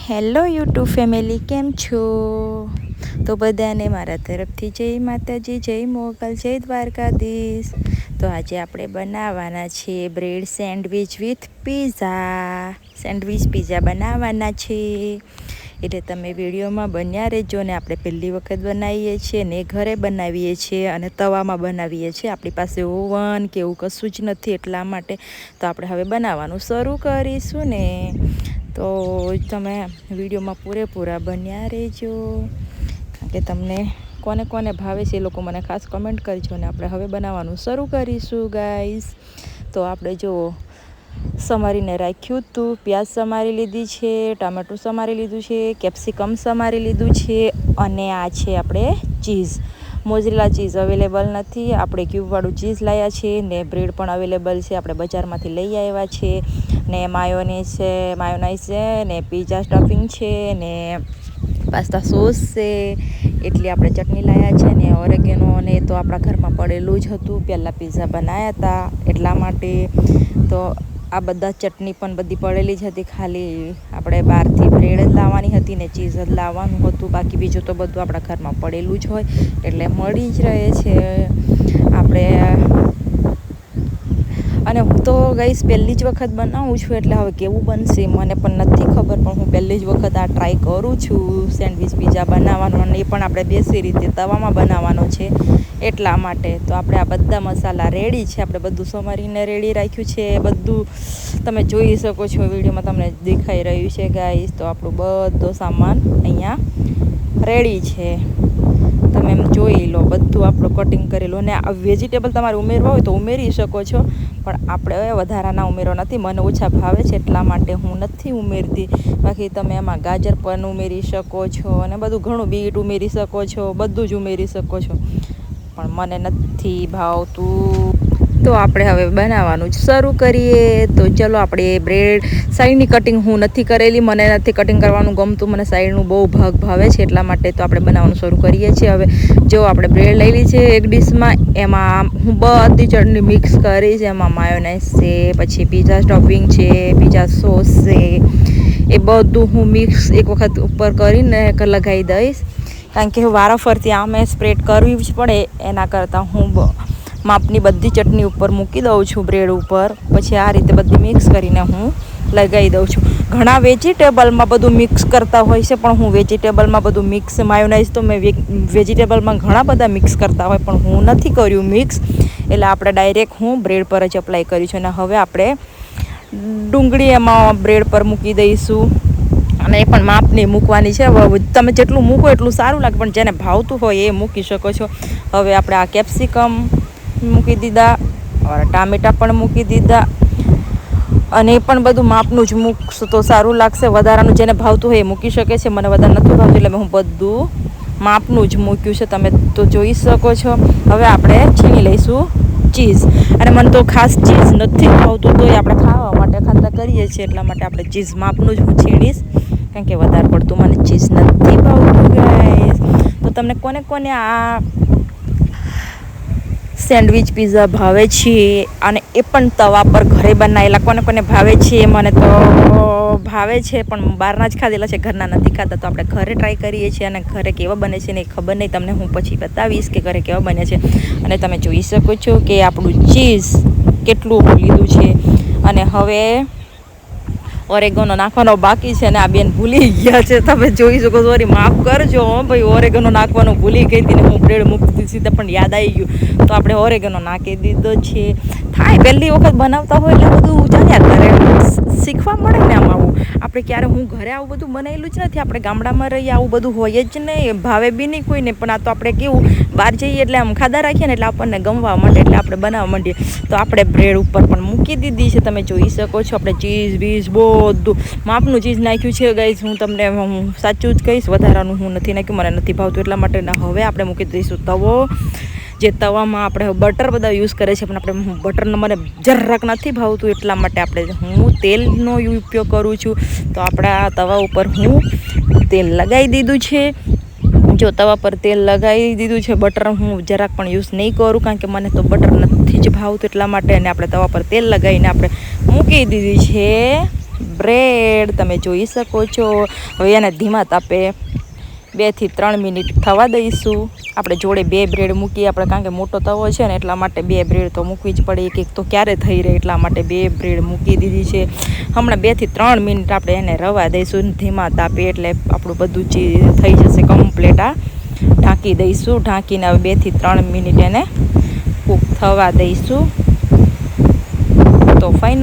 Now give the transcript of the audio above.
Hello YouTube family, કેમ છો? તો બધાને મારા તરફથી જય માતાજી, જય મોગલ, જય દ્વારકાધીશ. તો આજે આપણે બનાવવાના છે bread sandwich with pizza. Sandwich pizza બનાવવાના છે. એટલે તમે વિડીયોમાં બન્યા રહેજો ને આપણે પહેલી વખત બનાવીએ છીએ ને ઘરે બનાવીએ છીએ અને તવામાં બનાવીએ છીએ. આપણી પાસે ઓવન કે એવું કશું જ નથી એટલા માટે તો આપણે હવે બનાવવાનું શરૂ કરીશું ને. તો તમે વિડીયોમાં પૂરેપૂરા બન્યા રહેજો. કારણ કે તમને કોને કોને ભાવે છે એ લોકો મને ખાસ કમેન્ટ કરજો ને આપણે હવે બનાવવાનું શરૂ કરીશું ગાઈસ તો આપણે જો સમારીને રાખ્યું હતું, પ્યાજ સમારી લીધી છે, ટામેટું સમારી લીધું છે, કેપ્સિકમ સમારી લીધું છે અને આ છે આપણે ચીઝ. મોઝરેલા ચીઝ અવેલેબલ નથી. આપણે ક્યુબવાળું ચીઝ લાવ્યા છે ને બ્રેડ પણ અવેલેબલ છે. આપણે બજારમાંથી લઈ આવ્યા છે. ને માયોનીઝ છે માયોનાઈઝ છે, ને પીઝા સ્ટફિંગ છે, ને પાસ્તા સોસ છે. એટલી આપણે ચટણી લાવ્યા છે ને ઓરેગેનો અને તો આપણા ઘરમાં પડેલું જ હતું. પહેલાં પીઝા બનાવ્યા હતા એટલા માટે. તો આ બધા ચટણી પણ બધી પડેલી જ હતી ખાલી. આપણે બહારથી બ્રેડ જ લાવવાની હતી ને ચીઝ જ લાવવાનું હતું. બાકી બીજું તો બધું આપણા ઘરમાં પડેલું જ હોય. એટલે મળી જ રહે છે આપણે અને હું તો ગઈશ પહેલી જ વખત બનાવું છું એટલે હવે કેવું બનશે મને પણ નથી ખબર, પણ હું પહેલી જ વખત આ ટ્રાય કરું છું. સેન્ડવિચ પીઝા બનાવવાનો અને એ પણ આપણે બેસી રીતે તવામાં બનાવવાનો છે એટલા માટે. તો આપણે આ બધા મસાલા રેડી છે, આપણે બધું સમારીને રેડી રાખ્યું છે, બધું તમે જોઈ શકો છો. વિડીયોમાં તમને દેખાઈ રહ્યું છે ગાઈશ તો આપણું બધો સામાન અહીંયા રેડી છે. તમે એમ જોઈ લો, બધું આપણું કટિંગ કરેલું અને આ વેજીટેબલ તમારે ઉમેરવા હોય તો ઉમેરી શકો છો. પણ આપણે વધારાના ઉમેરો નથી. મને ઓછા ભાવે છે એટલા માટે હું નથી ઉમેરતી. બાકી તમે એમાં ગાજર પણ ઉમેરી શકો છો અને બધું ઘણું બીટ ઉમેરી શકો છો, બધું જ ઉમેરી શકો છો. પણ મને નથી ભાવતું. તો આપણે હવે બનાવવાનું શરૂ કરીએ. તો ચલો આપણે બ્રેડ સાઈડની કટિંગ હું નથી કરેલી, મને નથી કટિંગ કરવાનું ગમતું, મને સાઈડનું બહુ ભાગ ભાવે છે એટલા માટે તો આપણે બનાવવાનું શરૂ કરીએ છીએ. હવે જો આપણે બ્રેડ લઈ છે એક ડીશમાં, એમાં હું બધી ચટણી મિક્સ કરીશ એમાં માયોનાઇઝ છે, પછી પીઝા સ્ટફિંગ છે પીઝા સોસ છે. એ બધું હું મિક્સ એક વખત ઉપર કરીને લગાવી દઈશ. કારણ કે વારાફરતી આમે સ્પ્રેડ કરવી જ પડે, એના કરતાં હું માપની બધી ચટણી ઉપર મૂકી દઉં છું બ્રેડ ઉપર. પછી આ રીતે બધી મિક્સ કરીને હું લગાવી દઉં છું. ઘણા વેજીટેબલમાં બધું મિક્સ કરતા હોય છે, પણ હું વેજીટેબલમાં બધું મિક્સ માયોનાઇઝ તો મેં વેજીટેબલમાં ઘણા બધા મિક્સ કરતા હોય, પણ હું નથી કર્યું મિક્સ એટલે આપણે ડાયરેક્ટ હું બ્રેડ પર જ અપ્લાય કર્યું છે. અને હવે આપણે ડુંગળી એમાં બ્રેડ પર મૂકી દઈશું. અને એ પણ માપની મૂકવાની છે. તમે જેટલું મૂકો એટલું સારું લાગે, પણ જેને ભાવતું હોય એ મૂકી શકો છો. હવે આપણે આ કેપ્સિકમ મૂકી દીધા ટામેટાં પણ મૂકી દીધા. અને એ પણ બધું માપનું જ મૂકશું, તો સારું લાગશે. વધારાનું જેને ભાવતું હોય એ મૂકી શકે છે. મને વધારે નથી ભાવતું, એટલે હું બધું માપનું જ મૂક્યું છે. તમે તો જોઈ શકો છો. હવે આપણે છીણી લઈશું ચીઝ. અને મને તો ખાસ ચીઝ નથી ભાવતું, તોય આપણે ખાવા માટે ખાતા કરીએ છીએ. એટલા માટે આપણે ચીઝ માપનું જ હું છીણીશ. કારણ કે વધારે પડતું મને ચીઝ નથી ભાવતું તો તમને કોને કોને આ સેન્ડવિચ, પીઝા ભાવે છે અને એ પણ તવા પર ઘરે બનાવેલા કોને કોને ભાવે છે મને તો ભાવે છે, પણ બહારના જ ખાધેલા છે. ઘરના નથી ખાતા, તો આપણે ઘરે ટ્રાય કરીએ છીએ અને ઘરે કેવા બને છે ને ખબર નહીં. તમને હું પછી બતાવીશ કે ઘરે કેવા બને છે. અને તમે જોઈ શકો છો કે આપણું ચીઝ કેટલું લીધું છે. અને હવે ઓરેગોનો નાખવાનો બાકી છે ને આ બેન ભૂલી ગયા છે. તમે જોઈ શકો સોરી, માફ કરજો ભાઈ, ઓરેગોનો નાખવાનું ભૂલી ગઈ હતી ને હું બ્રેડ મૂકતી સીધા, પણ યાદ આવી ગયું. તો આપણે ઓરેગોનો નાખી દીધો છે. થાય, પહેલી વખત બનાવતા હોય એટલે બધું જાણ્યા કરે. શીખવા મળે ને આમ આવું. આપણે ક્યારે હું ઘરે આવું બધું બનાવેલું જ નથી. આપણે ગામડામાં રહીએ, આવું બધું હોય જ નહીં. ભાવે બી નહીં કોઈને, પણ આ તો આપણે કેવું બહાર જઈએ એટલે આમ ખાધા રાખીએ ને એટલે આપણને ગમવા માંડે એટલે આપણે બનાવવા માંડીએ. તો આપણે બ્રેડ ઉપર પણ મૂકી દીધી છે, તમે જોઈ શકો છો. આપણે ચીઝ બીઝ બધું માપનું ચીઝ નાખ્યું છે ગાઈઝ હું તમને હું સાચું જ કહીશ, વધારાનું હું નથી નાખ્યું, મને નથી ભાવતું. એટલા માટે હવે આપણે મૂકી દઈશું તવો. જે તવામાં આપણે બટર બધા યુઝ કરે છે, પણ આપણે બટરનો મને જરાક નથી ભાવતું, એટલા માટે આપણે હું તેલનો ઉપયોગ કરું છું. તો આપણા તવા ઉપર હું તેલ લગાવી દીધું છે. જો તવા પર તેલ લગાવી દીધું છે બટર હું જરાક પણ યુઝ નહીં કરું કારણ કે મને તો બટર નથી જ ભાવતું એટલા માટે અને આપણે તવા પર તેલ લગાવીને આપણે મૂકી દીધી છે. બ્રેડ તમે જોઈ શકો છો. હવે એને ધીમા તાપે બેથી ત્રણ મિનિટ થવા દઈશું. આપણે જોડે બે બ્રેડ મૂકીએ, આપણે કારણ કે મોટો તવો છે ને, એટલા માટે બે બ્રેડ તો મૂકવી જ પડે. એક એક તો ક્યારે થઈ રહે એટલા માટે બે બ્રેડ મૂકી દીધી છે. હમણાં બેથી ત્રણ મિનિટ આપણે એને રવા દઈશું, ધીમા તાપે એટલે આપણું બધું ચીજ થઈ જશે કમ્પ્લેટ આ. ઢાંકી દઈશું, ઢાંકીને હવે બેથી ત્રણ મિનિટ એને કૂક થવા દઈશું. તો ફાઇનલ